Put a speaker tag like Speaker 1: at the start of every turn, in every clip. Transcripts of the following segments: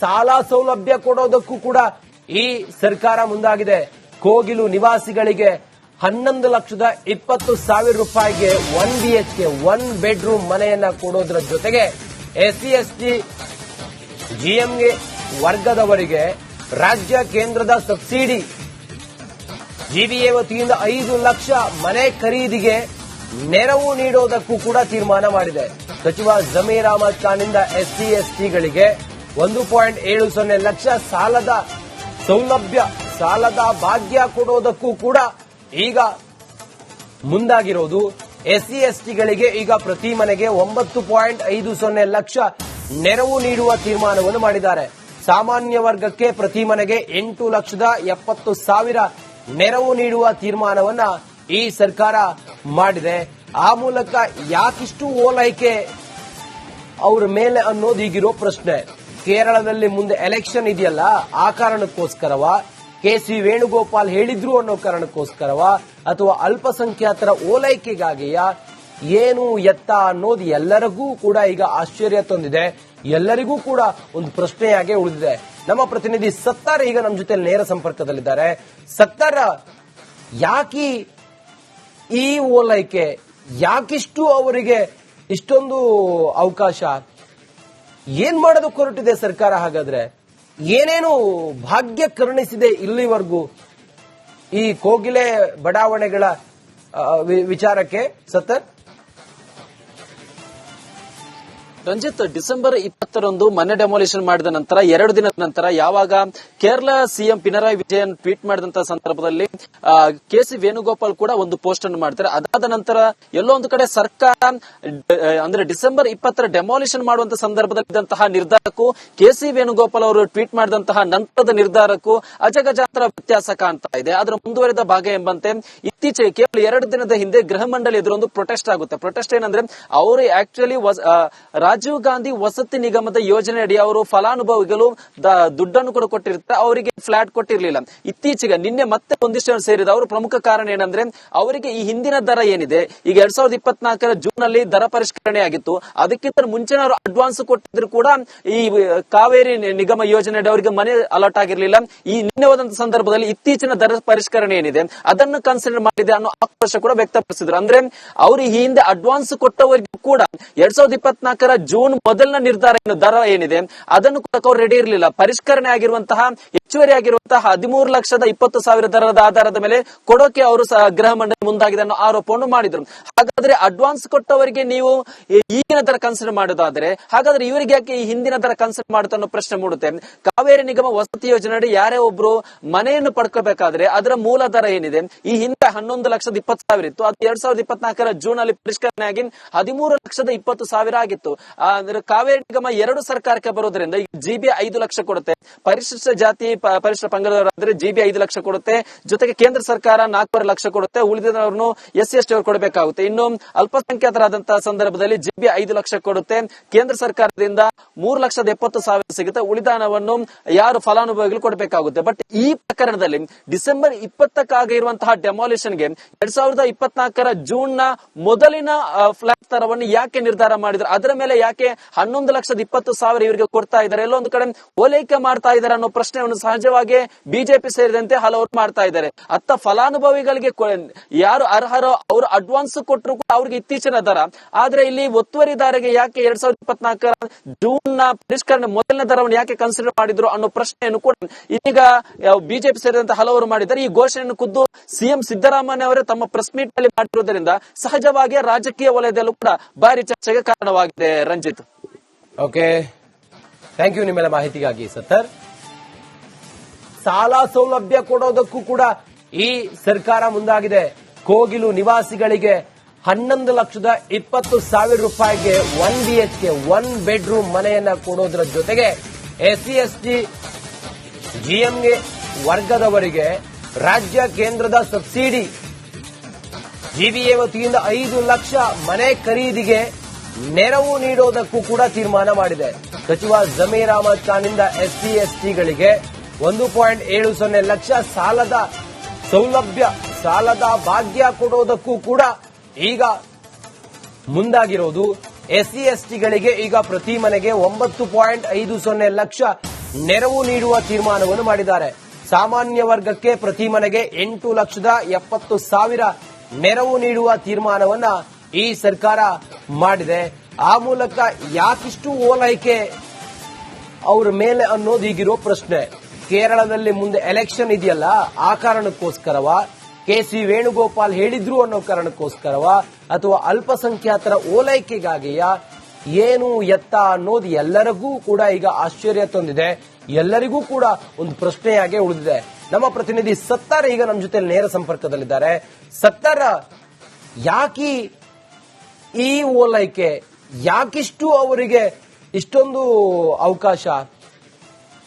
Speaker 1: ಸಾಲ ಸೌಲಭ್ಯ ಕೊಡೋದಕ್ಕೂ ಕೂಡ ಈ ಸರ್ಕಾರ ಮುಂದಾಗಿದೆ. ಕೋಗಿಲು ನಿವಾಸಿಗಳಿಗೆ ಹನ್ನೊಂದು ಲಕ್ಷದ ಇಪ್ಪತ್ತು ಸಾವಿರ ರೂಪಾಯಿಗೆ one B H K one bedroom ಮನೆಯನ್ನ ಕೊಡೋದ್ರ ಜೊತೆಗೆ ಎಸ್ ಸಿ, ಎಸ್ ಜಿಎಂಗೆ ವರ್ಗದವರಿಗೆ ರಾಜ್ಯ ಕೇಂದ್ರದ ಸಬ್ಸಿಡಿ. ಜಿಬಿಎ ವತಿಯಿಂದ ಐದು ಲಕ್ಷ ಮನೆ ಖರೀದಿಗೆ ನೆರವು ನೀಡೋದಕ್ಕೂ ಕೂಡ ತೀರ್ಮಾನ ಮಾಡಿದೆ. ಸಚಿವ ಜಮೀರ್ ಅಹಮದ್ ಖಾನ್ನಿಂದ ಎಸ್ಸಿ ಎಸ್ಟಿಗಳಿಗೆ ಒಂದು ಪಾಯಿಂಟ್ ಏಳು ಸೊನ್ನೆ ಲಕ್ಷ ಸಾಲದ ಸೌಲಭ್ಯ, ಸಾಲದ ಭಾಗ್ಯ ಕೊಡೋದಕ್ಕೂ ಕೂಡ ಈಗ ಮುಂದಾಗಿರೋದು. ಎಸ್ಸಿ ಎಸ್ಟಿಗಳಿಗೆ ಈಗ ಪ್ರತಿ ಮನೆಗೆ ಒಂಬತ್ತು ಪಾಯಿಂಟ್ ಐದು ಸೊನ್ನೆ ಲಕ್ಷ ನೆರವು ನೀಡುವ ತೀರ್ಮಾನವನ್ನು ಮಾಡಿದ್ದಾರೆ. ಸಾಮಾನ್ಯ ವರ್ಗಕ್ಕೆ ಪ್ರತಿ ಮನೆಗೆ ಎಂಟು ಲಕ್ಷದ ಎಪ್ಪತ್ತು ಸಾವಿರ ನೆರವು ನೀಡುವ ತೀರ್ಮಾನವನ್ನ ಈ ಸರ್ಕಾರ ಮಾಡಿದೆ. ಆ ಮೂಲಕ ಯಾಕಿಷ್ಟು ಓಲೈಕೆ ಅವ್ರ ಮೇಲೆ ಅನ್ನೋದು ಈಗಿರೋ ಪ್ರಶ್ನೆ. ಕೇರಳದಲ್ಲಿ ಮುಂದೆ ಎಲೆಕ್ಷನ್ ಇದೆಯಲ್ಲ, ಆ ಕಾರಣಕ್ಕೋಸ್ಕರವ? ಕೆ ಸಿ ವೇಣುಗೋಪಾಲ್ ಹೇಳಿದ್ರು ಅನ್ನೋ ಕಾರಣಕ್ಕೋಸ್ಕರವ? ಅಥವಾ ಅಲ್ಪಸಂಖ್ಯಾತರ ಓಲೈಕೆಗಾಗಿಯ? ಏನು ಎತ್ತ ಅನ್ನೋದು ಎಲ್ಲರಿಗೂ ಕೂಡ ಈಗ ಆಶ್ಚರ್ಯ ತಂದಿದೆ. ಎಲ್ಲರಿಗೂ ಕೂಡ ಒಂದು ಪ್ರಶ್ನೆಯಾಗಿ ಉಳಿದಿದೆ. ನಮ್ಮ ಪ್ರತಿನಿಧಿ ಸತ್ತಾರ ಈಗ ನಮ್ಮ ಜೊತೆ ನೇರ ಸಂಪರ್ಕದಲ್ಲಿದ್ದಾರೆ. ಸತ್ತಾರ, ಯಾಕಿ ಈ ಓಲೈಕೆ? ಯಾಕಿಷ್ಟು ಅವರಿಗೆ ಇಷ್ಟೊಂದು ಅವಕಾಶ? ಏನ್ ಮಾಡೋದಕ್ಕೆ ಹೊರಟಿದೆ ಸರ್ಕಾರ? ಹಾಗಾದ್ರೆ ಏನೇನು ಭಾಗ್ಯ ಕರುಣಿಸಿದೆ ಇಲ್ಲಿವರೆಗೂ? ಈ ಕೋಗಿಲೆ ಬಡಾವಣೆಗಳ ವಿಚಾರಕ್ಕೆ ಸತ್ತರ್?
Speaker 2: ರಂಜಿತ್, ಡಿಸೆಂಬರ್ ಇಪ್ಪತ್ತರಂದು ಮನೆ ಡೆಮೊಲಿಷನ್ ಮಾಡಿದ ನಂತರ, ಎರಡು ದಿನದ ನಂತರ ಯಾವಾಗ ಕೇರಳ ಸಿಎಂ ಪಿನರಾಯಿ ವಿಜಯನ್ ಟ್ವೀಟ್ ಮಾಡಿದಂತ ಸಂದರ್ಭದಲ್ಲಿ ಕೆ ಸಿ ವೇಣುಗೋಪಾಲ್ ಕೂಡ ಒಂದು ಪೋಸ್ಟ್ ಅನ್ನು ಮಾಡ್ತಾರೆ. ಅದಾದ ನಂತರ ಎಲ್ಲೋ ಒಂದು ಕಡೆ ಸರ್ಕಾರ ಅಂದ್ರೆ ಡಿಸೆಂಬರ್ ಇಪ್ಪತ್ತರ ಡೆಮಾಲಿಷನ್ ಮಾಡುವಂತ ಸಂದರ್ಭದಲ್ಲಿ ಇದ್ದಂತಹ ನಿರ್ಧಾರಕ್ಕೂ, ಕೆ ಸಿ ವೇಣುಗೋಪಾಲ್ ಅವರು ಟ್ವೀಟ್ ಮಾಡಿದಂತಹ ನಂತರದ ನಿರ್ಧಾರಕ್ಕೂ ಅಜಗಜಾತ್ರ ವ್ಯತ್ಯಾಸ ಕಾಣ್ತಾ ಇದೆ. ಅದರ ಮುಂದುವರೆದ ಭಾಗ ಎಂಬಂತೆ, ಇತ್ತೀಚೆಗೆ ಕೇವಲ ಎರಡು ದಿನದ ಹಿಂದೆ ಗೃಹ ಮಂಡಳಿ ಎದುರೊಂದು ಪ್ರೊಟೆಸ್ಟ್ ಆಗುತ್ತೆ. ಪ್ರೊಟೆಸ್ಟ್ ಏನಂದ್ರೆ, ಅವರು ಆಕ್ಚುಲಿ ರಾಜೀವ್ ಗಾಂಧಿ ವಸತಿ ನಿಗಮದ ಯೋಜನೆ ಅಡಿ ಅವರು ಫಲಾನುಭವಿಗಳು ದುಡ್ಡನ್ನು ಕೂಡ ಕೊಟ್ಟಿರ್ತಾರೆ ಅವರಿಗೆ ಫ್ಲಾಟ್ ಕೊಟ್ಟಿರಲಿಲ್ಲ. ಇತ್ತೀಚೆಗೆ ನಿನ್ನೆ ಮತ್ತೆ ಒಂದಿಷ್ಟು ಸೇರಿದ ಅವರು ಪ್ರಮುಖ ಕಾರಣ ಏನಂದ್ರೆ, ಅವರಿಗೆ ಈ ಹಿಂದಿನ ದರ ಏನಿದೆ, ಈಗ ಎರಡ್ ಸಾವಿರದ ಇಪ್ಪತ್ನಾಲ್ಕರ ಜೂನ್ ಅಲ್ಲಿ ದರ ಪರಿಷ್ಕರಣೆ ಆಗಿತ್ತು, ಅದಕ್ಕಿಂತ ಮುಂಚೆ ಅವರು ಅಡ್ವಾನ್ಸ್ ಕೊಟ್ಟಿದ್ರು ಕೂಡ ಈ ಕಾವೇರಿ ನಿಗಮ ಯೋಜನೆ ಅಡಿ ಅವರಿಗೆ ಮನೆ ಅಲಾಟ್ ಆಗಿರಲಿಲ್ಲ. ಈ ನಿನ್ನೆ ಹೋದಂತ ಸಂದರ್ಭದಲ್ಲಿ ಇತ್ತೀಚಿನ ದರ ಪರಿಷ್ಕರಣೆ ಏನಿದೆ, ಅದನ್ನು ಕನ್ಸಿಡರ್ ಮಾಡಿದೆ ಅನ್ನೋ ಆಕ್ರೋಶ ಕೂಡ ವ್ಯಕ್ತಪಡಿಸಿದ್ರು. ಅಂದ್ರೆ, ಅವರು ಈ ಹಿಂದೆ ಅಡ್ವಾನ್ಸ್ ಕೊಟ್ಟವರಿಗೂ ಕೂಡ ಎರಡ್ ಸಾವಿರದ ಇಪ್ಪತ್ನಾಲ್ಕರ ಜೂನ್ ಮೊದಲನ ನಿರ್ಧಾರ ಏನು? ದರ ಏನಿದೆ? ಅದನ್ನು ಕೂಡ ಅವ್ರು ರೆಡಿ ಇರಲಿಲ್ಲ. ಪರಿಷ್ಕರಣೆ ಆಗಿರುವಂತಹ ಹೆಚ್ಚುವರಿ ಆಗಿರುವಂತಹ ಹದಿಮೂರು ಲಕ್ಷದ ಇಪ್ಪತ್ತು ಸಾವಿರ ದರದ ಆಧಾರದ ಮೇಲೆ ಕೊಡೋಕೆ ಅವರು ಗೃಹ ಮಂಡಳಿ ಮುಂದಾಗಿದೆ ಅನ್ನೋ ಆರೋಪವನ್ನು ಮಾಡಿದ್ರು. ಹಾಗಾದ್ರೆ ಅಡ್ವಾನ್ಸ್ ಕೊಟ್ಟವರಿಗೆ ನೀವು ಈಗಿನ ದರ ಕನ್ಸಿಡರ್ ಮಾಡೋದಾದ್ರೆ, ಹಾಗಾದ್ರೆ ಇವರಿಗೆ ಯಾಕೆ ಈ ಹಿಂದಿನ ದರ ಕನ್ಸಿಡರ್ ಮಾಡುತ್ತೆ ಅನ್ನೋ ಪ್ರಶ್ನೆ ಮೂಡುತ್ತೆ. ಕಾವೇರಿ ನಿಗಮ ವಸತಿ ಯೋಜನೆ ಅಡಿ ಯಾರೇ ಒಬ್ರು ಮನೆಯನ್ನು ಪಡ್ಕೋಬೇಕಾದ್ರೆ ಅದರ ಮೂಲ ದರ ಏನಿದೆ? ಈ ಹಿಂದೆ ಹನ್ನೊಂದು ಲಕ್ಷದ ಇಪ್ಪತ್ತು ಸಾವಿರ ಇತ್ತು, ಅದು ಎರಡ್ ಸಾವಿರದ ಇಪ್ಪತ್ನಾಲ್ಕರ ಜೂನ್ ಅಲ್ಲಿ ಪರಿಷ್ಕರಣೆ ಆಗಿ ಹದಿಮೂರು ಲಕ್ಷದ ಇಪ್ಪತ್ತು ಸಾವಿರ ಆಗಿತ್ತು. ಅಂದ್ರೆ ಕಾವೇರಿ ನಿಗಮ ಎರಡು ಸರ್ಕಾರಕ್ಕೆ ಬರೋದ್ರಿಂದ ಜಿಬಿ ಐದು ಲಕ್ಷ ಕೊಡುತ್ತೆ. ಪರಿಶಿಷ್ಟ ಜಾತಿ ಪರಿಶಿಷ್ಟ ಪಂಗಡದವರಾದ್ರೆ ಜಿಬಿ ಐದು ಲಕ್ಷ ಕೊಡುತ್ತೆ. ಜೊತೆಗೆ ಕೇಂದ್ರ ಸರ್ಕಾರ ನಾಲ್ಕೂವರೆ ಲಕ್ಷ ಕೊಡುತ್ತೆ. ಉಳಿದವರನ್ನು ಎಸ್ ಎಸ್ ಟಿ ಅವರು ಕೊಡಬೇಕಾಗುತ್ತೆ. ಇನ್ನು ಅಲ್ಪಸಂಖ್ಯಾತರಾದಂತಹ ಸಂದರ್ಭದಲ್ಲಿ ಜಿಬಿ ಐದು ಲಕ್ಷ ಕೊಡುತ್ತೆ. ಕೇಂದ್ರ ಸರ್ಕಾರದಿಂದ ಮೂರು ಲಕ್ಷದ ಎಪ್ಪತ್ತು ಸಾವಿರ ಸಿಗುತ್ತೆ. ಉಳಿದಾನವನ್ನು ಯಾರು ಫಲಾನುಭವಿಗಳು ಕೊಡಬೇಕಾಗುತ್ತೆ. ಬಟ್ ಈ ಪ್ರಕರಣದಲ್ಲಿ ಡಿಸೆಂಬರ್ ಇಪ್ಪತ್ತಕ್ಕಾಗಿ ಇರುವಂತಹ ಡೆಮಾಲಿಷನ್ಗೆ ಎರಡ್ ಸಾವಿರದ ಇಪ್ಪತ್ನಾಲ್ಕರ ಜೂನ್ನ ಮೊದಲಿನ ಫ್ಲಾಟ್ ತರವನ್ನು ಯಾಕೆ ನಿರ್ಧಾರ ಮಾಡಿದ್ರು? ಅದರ ಮೇಲೆ ಯಾಕೆ ಹನ್ನೊಂದು ಲಕ್ಷದ ಇಪ್ಪತ್ತು ಸಾವಿರ ಇವರಿಗೆ ಕೊಡ್ತಾ ಇದ್ದಾರೆ? ಎಲ್ಲೊಂದು ಕಡೆ ಓಲೈಕೆ ಮಾಡ್ತಾ ಇದ್ದಾರೆ ಅನ್ನೋ ಪ್ರಶ್ನೆಯನ್ನು ಸಹಜವಾಗಿ ಬಿಜೆಪಿ ಸೇರಿದಂತೆ ಹಲವರು ಮಾಡ್ತಾ ಇದ್ದಾರೆ. ಅತ್ತ ಫಲಾನುಭವಿಗಳಿಗೆ ಯಾರು ಅರ್ಹರೋ ಅವರು ಅಡ್ವಾನ್ಸ್ ಕೊಟ್ಟರು ಕೂಡ ಅವ್ರಿಗೆ ಇತ್ತೀಚಿನ ದರ. ಆದ್ರೆ ಇಲ್ಲಿ ಒತ್ತುವರಿದಾರರಿಗೆ ಯಾಕೆ ಎರಡ್ ಸಾವಿರದ ಇಪ್ಪತ್ನಾಲ್ಕರ ಜೂನ್ನ ಪರಿಷ್ಕರಣೆ ಮೊದಲನೇ ದರವನ್ನು ಯಾಕೆ ಕನ್ಸಿಡರ್ ಮಾಡಿದ್ರು ಅನ್ನೋ ಪ್ರಶ್ನೆಯನ್ನು ಕೂಡ ಇದೀಗ ಬಿಜೆಪಿ ಸೇರಿದಂತೆ ಹಲವರು ಮಾಡಿದ್ದಾರೆ. ಈ ಘೋಷಣೆಯನ್ನು ಖುದ್ದು ಸಿಎಂ ಸಿದ್ದರಾಮಯ್ಯ ಅವರೇ ತಮ್ಮ ಪ್ರೆಸ್ ಮೀಟ್ನಲ್ಲಿ ಮಾಡಿರುವುದರಿಂದ ಸಹಜವಾಗಿ ರಾಜಕೀಯ ವಲಯದಲ್ಲೂ ಕೂಡ ಭಾರಿ ಚರ್ಚೆಗೆ ಕಾರಣವಾಗಿದೆ ರಂಜಿತ್.
Speaker 1: ಓಕೆ ಥ್ಯಾಂಕ್ ಯು ನಿಮ್ಮೆಲ್ಲ ಮಾಹಿತಿಗಾಗಿ ಸತ್ತರ್. ಸಾಲ ಸೌಲಭ್ಯ ಕೊಡೋದಕ್ಕೂ ಕೂಡ ಈ ಸರ್ಕಾರ ಮುಂದಾಗಿದೆ. ಕೋಗಿಲು ನಿವಾಸಿಗಳಿಗೆ ಹನ್ನೊಂದು ಲಕ್ಷದ ಇಪ್ಪತ್ತು ಸಾವಿರ ರೂಪಾಯಿಗೆ one B H K one bedroom ಮನೆಯನ್ನ ಕೊಡೋದ್ರ ಜೊತೆಗೆ ಎಸ್ ಸಿ ಎಸ್ ಟಿ ವರ್ಗದವರಿಗೆ ರಾಜ್ಯ ಕೇಂದ್ರದ ಸಬ್ಸಿಡಿ. ಜಿಬಿಎ ವತಿಯಿಂದ ಐದು ಲಕ್ಷ ಮನೆ ಖರೀದಿಗೆ ನೆರವು ನೀಡೋದಕ್ಕೂ ಕೂಡ ತೀರ್ಮಾನ ಮಾಡಿದೆ. ಸಚಿವ ಜಮೀರ್ ಅಹಮದ್ ಸಿ ಎಸ್ಸಿ ಎಸ್ಟಿಗಳಿಗೆ ಒಂದು ಪಾಯಿಂಟ್ ಏಳು ಸೊನ್ನೆ ಲಕ್ಷ ಸಾಲದ ಸೌಲಭ್ಯ, ಸಾಲದ ಭಾಗ್ಯ ಕೊಡೋದಕ್ಕೂ ಕೂಡ ಈಗ ಮುಂದಾಗಿರೋದು. ಎಸ್ಸಿ ಎಸ್ಟಿಗಳಿಗೆ ಈಗ ಪ್ರತಿ ಮನೆಗೆ ಒಂಬತ್ತು ಪಾಯಿಂಟ್ ಐದು ಸೊನ್ನೆ ಲಕ್ಷ ನೆರವು ನೀಡುವ ತೀರ್ಮಾನವನ್ನು ಮಾಡಿದ್ದಾರೆ. ಸಾಮಾನ್ಯ ವರ್ಗಕ್ಕೆ ಪ್ರತಿ ಮನೆಗೆ ಎಂಟು ಲಕ್ಷದ ಎಪ್ಪತ್ತು ಸಾವಿರ ನೆರವು ನೀಡುವ ತೀರ್ಮಾನವನ್ನ ಈ ಸರ್ಕಾರ ಮಾಡಿದೆ. ಆ ಮೂಲಕ ಯಾಕಿಷ್ಟು ಓಲೈಕೆ ಅವ್ರ ಮೇಲೆ ಅನ್ನೋದು ಈಗಿರೋ ಪ್ರಶ್ನೆ. ಕೇರಳದಲ್ಲಿ ಮುಂದೆ ಎಲೆಕ್ಷನ್ ಇದೆಯಲ್ಲ, ಆ ಕಾರಣಕ್ಕೋಸ್ಕರವ? ಕೆ ಸಿ ವೇಣುಗೋಪಾಲ್ ಹೇಳಿದ್ರು ಅನ್ನೋ ಕಾರಣಕ್ಕೋಸ್ಕರವ? ಅಥವಾ ಅಲ್ಪಸಂಖ್ಯಾತರ ಓಲೈಕೆಗಾಗಿಯ? ಏನು ಎತ್ತ ಅನ್ನೋದು ಎಲ್ಲರಿಗೂ ಕೂಡ ಈಗ ಆಶ್ಚರ್ಯ ತಂದಿದೆ. ಎಲ್ಲರಿಗೂ ಕೂಡ ಒಂದು ಪ್ರಶ್ನೆಯಾಗೆ ಉಳಿದಿದೆ. ನಮ್ಮ ಪ್ರತಿನಿಧಿ ಸತ್ತಾರ ಈಗ ನಮ್ಮ ಜೊತೆ ನೇರ ಸಂಪರ್ಕದಲ್ಲಿದ್ದಾರೆ. ಸತ್ತಾರ, ಯಾಕಿ ಈ ಓಲೈಕೆ? ಯಾಕಿಷ್ಟು ಅವರಿಗೆ ಇಷ್ಟೊಂದು ಅವಕಾಶ?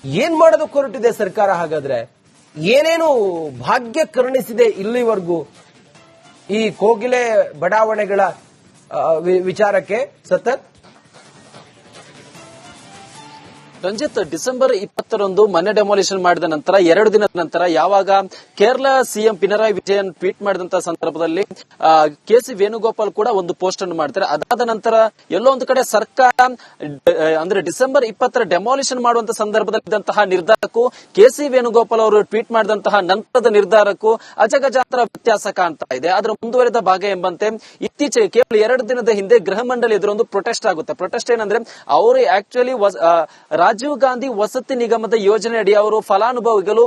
Speaker 1: ಏನ್ ಮಾಡೋದಕ್ಕೆ ಹೊರಟಿದೆ ಸರ್ಕಾರ? ಹಾಗಾದ್ರೆ ಏನೇನು ಭಾಗ್ಯ ಕರುಣಿಸಿದೆ ಇಲ್ಲಿವರೆಗೂ ಈ ಕೋಗಿಲೆ ಬಡಾವಣೆಗಳ ವಿಚಾರಕ್ಕೆ ಸತ್ತರ್
Speaker 2: ರಂಜಿತ್ ಡಿಸೆಂಬರ್ ಇಪ್ಪತ್ತರಂದು ಮನೆ ಡೆಮಾಲಿಷನ್ ಮಾಡಿದ ನಂತರ ಎರಡು ದಿನದ ನಂತರ ಯಾವಾಗ ಕೇರಳ ಸಿಎಂ ಪಿನರಾಯಿ ವಿಜಯನ್ ಟ್ವೀಟ್ ಮಾಡಿದಂತಹ ಸಂದರ್ಭದಲ್ಲಿ ಕೆ ಸಿ ವೇಣುಗೋಪಾಲ್ ಕೂಡ ಒಂದು ಪೋಸ್ಟ್ ಅನ್ನು ಮಾಡ್ತಾರೆ. ಅದಾದ ನಂತರ ಎಲ್ಲೋ ಒಂದು ಕಡೆ ಸರ್ಕಾರ ಅಂದ್ರೆ ಡಿಸೆಂಬರ್ ಇಪ್ಪತ್ತರ ಡೆಮಾಲಿಷನ್ ಮಾಡುವಂತ ಸಂದರ್ಭದಲ್ಲಿ ಇದ್ದಂತಹ ನಿರ್ಧಾರಕ್ಕೂ ಕೆ ಸಿ ವೇಣುಗೋಪಾಲ್ ಅವರು ಟ್ವೀಟ್ ಮಾಡಿದಂತಹ ನಂತರದ ನಿರ್ಧಾರಕ್ಕೂ ಅಜಗಜಾತ್ರ ವ್ಯತ್ಯಾಸ ಕಾಣ್ತಾ ಇದೆ. ಅದರ ಮುಂದುವರೆದ ಭಾಗ ಎಂಬಂತೆ ಇತ್ತೀಚೆಗೆ ಕೇವಲ ಎರಡು ದಿನದ ಹಿಂದೆ ಗೃಹ ಮಂಡಳಿ ಎದುರೊಂದು ಪ್ರೊಟೆಸ್ಟ್ ಆಗುತ್ತೆ. ಪ್ರೊಟೆಸ್ಟ್ ಏನಂದ್ರೆ, ಅವರು ಆಕ್ಚುಲಿ ರಾಜೀವ್ ಗಾಂಧಿ ವಸತಿ ನಿಗಮದ ಯೋಜನೆ ಅಡಿ ಅವರು ಫಲಾನುಭವಿಗಳು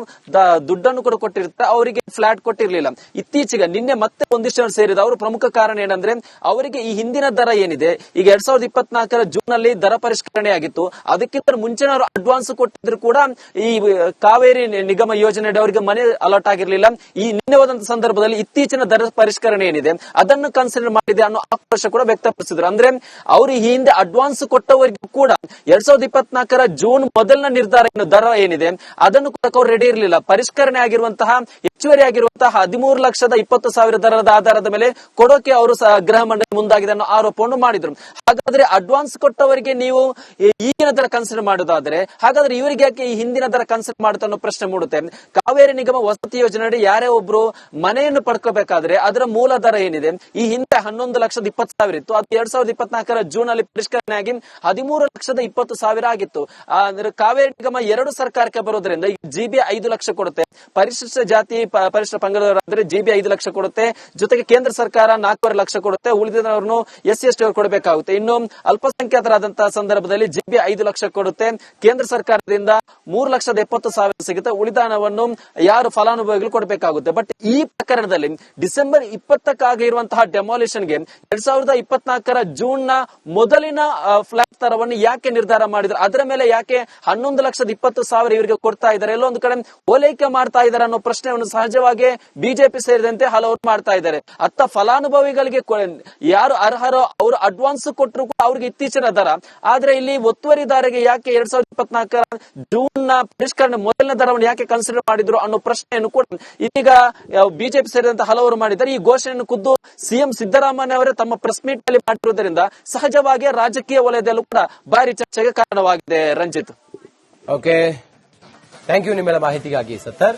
Speaker 2: ದುಡ್ಡನ್ನು ಕೂಡ ಕೊಟ್ಟಿರ್ತಾರೆ ಅವರಿಗೆ ಫ್ಲಾಟ್ ಕೊಟ್ಟಿರಲಿಲ್ಲ. ಇತ್ತೀಚೆಗೆ ನಿನ್ನೆ ಮತ್ತೆ ಒಂದಿಷ್ಟು ಸೇರಿದ ಅವರು ಪ್ರಮುಖ ಕಾರಣ ಏನಂದ್ರೆ, ಅವರಿಗೆ ಈ ಹಿಂದಿನ ದರ ಏನಿದೆ, ಈಗ ಎರಡ್ ಸಾವಿರದ ಇಪ್ಪತ್ನಾಲ್ಕರ ಜೂನ್ನಲ್ಲಿ ದರ ಪರಿಷ್ಕರಣೆ ಆಗಿತ್ತು. ಅದಕ್ಕಿಂತ ಮುಂಚೆ ಅವರು ಅಡ್ವಾನ್ಸ್ ಕೊಟ್ಟಿದ್ರು ಕೂಡ ಈ ಕಾವೇರಿ ನಿಗಮ ಯೋಜನೆ ಅಡಿ ಅವರಿಗೆ ಮನೆ ಅಲಾಟ್ ಆಗಿರಲಿಲ್ಲ. ಈ ನಿನ್ನೆ ಹೋದಂತ ಸಂದರ್ಭದಲ್ಲಿ ಇತ್ತೀಚಿನ ದರ ಪರಿಷ್ಕರಣೆ ಏನಿದೆ, ಅದನ್ನು ಕನ್ಸಿಡರ್ ಮಾಡಿದೆ ಅನ್ನೋ ಆಕ್ರೋಶ ಕೂಡ ವ್ಯಕ್ತಪಡಿಸಿದ್ರು. ಅಂದ್ರೆ, ಅವರು ಈ ಹಿಂದೆ ಅಡ್ವಾನ್ಸ್ ಕೊಟ್ಟವರಿಗೂ ಕೂಡ ಎರಡ್ ಸಾವಿರದ ಇಪ್ಪತ್ನಾಲ್ಕರ ಜೂನ್ ಮೊದಲಿನ ನಿರ್ಧಾರ ಏನು ದರ ಏನಿದೆ, ಅದನ್ನು ಕೊಡಕ್ಕೆ ಅವ್ರು ರೆಡಿ ಇರಲಿಲ್ಲ. ಪರಿಷ್ಕರಣೆ ಆಗಿರುವಂತಹ, ಹೆಚ್ಚುವರಿ ಆಗಿರುವಂತಹ ಹದಿಮೂರು ಲಕ್ಷದ ಇಪ್ಪತ್ತು ಸಾವಿರ ದರದ ಆಧಾರದ ಮೇಲೆ ಕೊಡೋಕೆ ಅವರು ಗೃಹ ಮಂಡಳಿ ಮುಂದಾಗಿದೆ ಅನ್ನೋ ಆರೋಪವನ್ನು ಮಾಡಿದ್ರು. ಹಾಗಾದ್ರೆ ಅಡ್ವಾನ್ಸ್ ಕೊಟ್ಟವರಿಗೆ ನೀವು ಈಗಿನ ದರ ಕನ್ಸಿಡರ್ ಮಾಡೋದಾದ್ರೆ, ಹಾಗಾದ್ರೆ ಇವರಿಗೆ ಯಾಕೆ ಈ ಹಿಂದಿನ ದರ ಕನ್ಸಿಡರ್ ಮಾಡುತ್ತೆ ಅನ್ನೋ ಪ್ರಶ್ನೆ ಮೂಡುತ್ತೆ. ಕಾವೇರಿ ನಿಗಮ ವಸತಿ ಯೋಜನೆಯಡಿ ಯಾರೇ ಒಬ್ರು ಮನೆಯನ್ನು ಪಡ್ಕೋಬೇಕಾದ್ರೆ ಅದರ ಮೂಲ ದರ ಏನಿದೆ, ಈ ಹಿಂದೆ ಹನ್ನೊಂದು ಲಕ್ಷದ ಇಪ್ಪತ್ತು ಸಾವಿರ ಇತ್ತು, ಅದು ಎರಡ್ ಸಾವಿರದ ಇಪ್ಪತ್ನಾಲ್ಕರ ಜೂನ್ ಅಲ್ಲಿ ಪರಿಷ್ಕರಣೆ ಆಗಿ ಹದಿಮೂರು ಲಕ್ಷದ ಇಪ್ಪತ್ತು ಸಾವಿರ ಆಗಿತ್ತು. ಅಂದ್ರೆ ಕಾವೇರಿ ನಿಗಮ ಎರಡು ಸರ್ಕಾರಕ್ಕೆ ಬರೋದ್ರಿಂದ ಜಿಬಿ ಐದು ಲಕ್ಷ ಕೊಡುತ್ತೆ. ಪರಿಶಿಷ್ಟ ಜಾತಿ ಪರಿಶಿಷ್ಟ ಪಂಗಡದವರಾದ್ರೆ ಜಿಬಿ ಐದು ಲಕ್ಷ ಕೊಡುತ್ತೆ. ಜೊತೆಗೆ ಕೇಂದ್ರ ಸರ್ಕಾರ ನಾಲ್ಕೂವರೆ ಲಕ್ಷ ಕೊಡುತ್ತೆ. ಉಳಿದವರನ್ನು ಎಸ್ ಎಸ್ ಟಿ ಕೊಡಬೇಕಾಗುತ್ತೆ. ಇನ್ನು ಅಲ್ಪಸಂಖ್ಯಾತರಾದಂತಹ ಸಂದರ್ಭದಲ್ಲಿ ಜಿಬಿ ಐದು ಲಕ್ಷ ಕೊಡುತ್ತೆ. ಕೇಂದ್ರ ಸರ್ಕಾರದಿಂದ ಮೂರು ಲಕ್ಷದ ಎಪ್ಪತ್ತು ಸಾವಿರ ಸಿಗುತ್ತೆ. ಉಳಿದಾನವನ್ನು ಯಾರು ಫಲಾನುಭವಿಗಳು ಕೊಡಬೇಕಾಗುತ್ತೆ. ಬಟ್ ಈ ಪ್ರಕರಣದಲ್ಲಿ ಡಿಸೆಂಬರ್ ಇಪ್ಪತ್ತಕ್ಕಾಗಿರುವಂತಹ ಡೆಮಾಲಿಷನ್ಗೆ ಎರಡ್ ಸಾವಿರದ ಇಪ್ಪತ್ನಾಲ್ಕರ ಜೂನ್ನ ಮೊದಲಿನ ಫ್ಲಾಟ್ ತರವನ್ನು ಯಾಕೆ ನಿರ್ಧಾರ ಮಾಡಿದ್ರು? ಅದರ ಮೇಲೆ ಯಾಕೆ ಹನ್ನೊಂದು ಲಕ್ಷದ ಇಪ್ಪತ್ತು ಸಾವಿರ ಇವರಿಗೆ ಕೊಡ್ತಾ ಇದ್ದಾರೆ? ಎಲ್ಲೊಂದು ಕಡೆ ಓಲೈಕೆ ಮಾಡ್ತಾ ಇದ್ದಾರೆ ಅನ್ನೋ ಪ್ರಶ್ನೆಯನ್ನು ಸಹಜವಾಗಿ ಬಿಜೆಪಿ ಸೇರಿದಂತೆ ಹಲವರು ಮಾಡ್ತಾ ಇದ್ದಾರೆ. ಅತ್ತ ಫಲಾನುಭವಿಗಳಿಗೆ ಯಾರು ಅರ್ಹರೋ ಅವರು ಅಡ್ವಾನ್ಸ್ ಕೊಟ್ಟರು ಕೂಡ ಅವ್ರಿಗೆ ಇತ್ತೀಚಿನ ದರ. ಆದ್ರೆ ಇಲ್ಲಿ ಒತ್ತುವರಿದಾರರಿಗೆ ಯಾಕೆ ಎರಡ್ ಸಾವಿರದ ಇಪ್ಪತ್ನಾಲ್ಕರ ಜೂನ್ನ ಪರಿಷ್ಕರಣೆ ಮೊದಲನೇ ದರವನ್ನು ಯಾಕೆ ಕನ್ಸಿಡರ್ ಮಾಡಿದ್ರು ಅನ್ನೋ ಪ್ರಶ್ನೆಯನ್ನು ಕೂಡ ಇದೀಗ ಬಿಜೆಪಿ ಸೇರಿದಂತೆ ಹಲವರು ಮಾಡಿದ್ದಾರೆ. ಈ ಘೋಷಣೆಯನ್ನು ಖುದ್ದು ಸಿಎಂ ಸಿದ್ದರಾಮಯ್ಯ ಅವರೇ ತಮ್ಮ ಪ್ರೆಸ್ ಮೀಟ್ನಲ್ಲಿ ಮಾಡಿರುವುದರಿಂದ ಸಹಜವಾಗಿ ರಾಜಕೀಯ ವಲಯದಲ್ಲೂ ಕೂಡ ಭಾರಿ ಚರ್ಚೆಗೆ ಕಾರಣವಾಗಿದೆ. ರಂಜಿತ್.
Speaker 1: ಓಕೆ ಥ್ಯಾಂಕ್ ಯು ನಿಮ್ಮೆಲ್ಲ ಮಾಹಿತಿಗಾಗಿ ಸತ್ತರ್.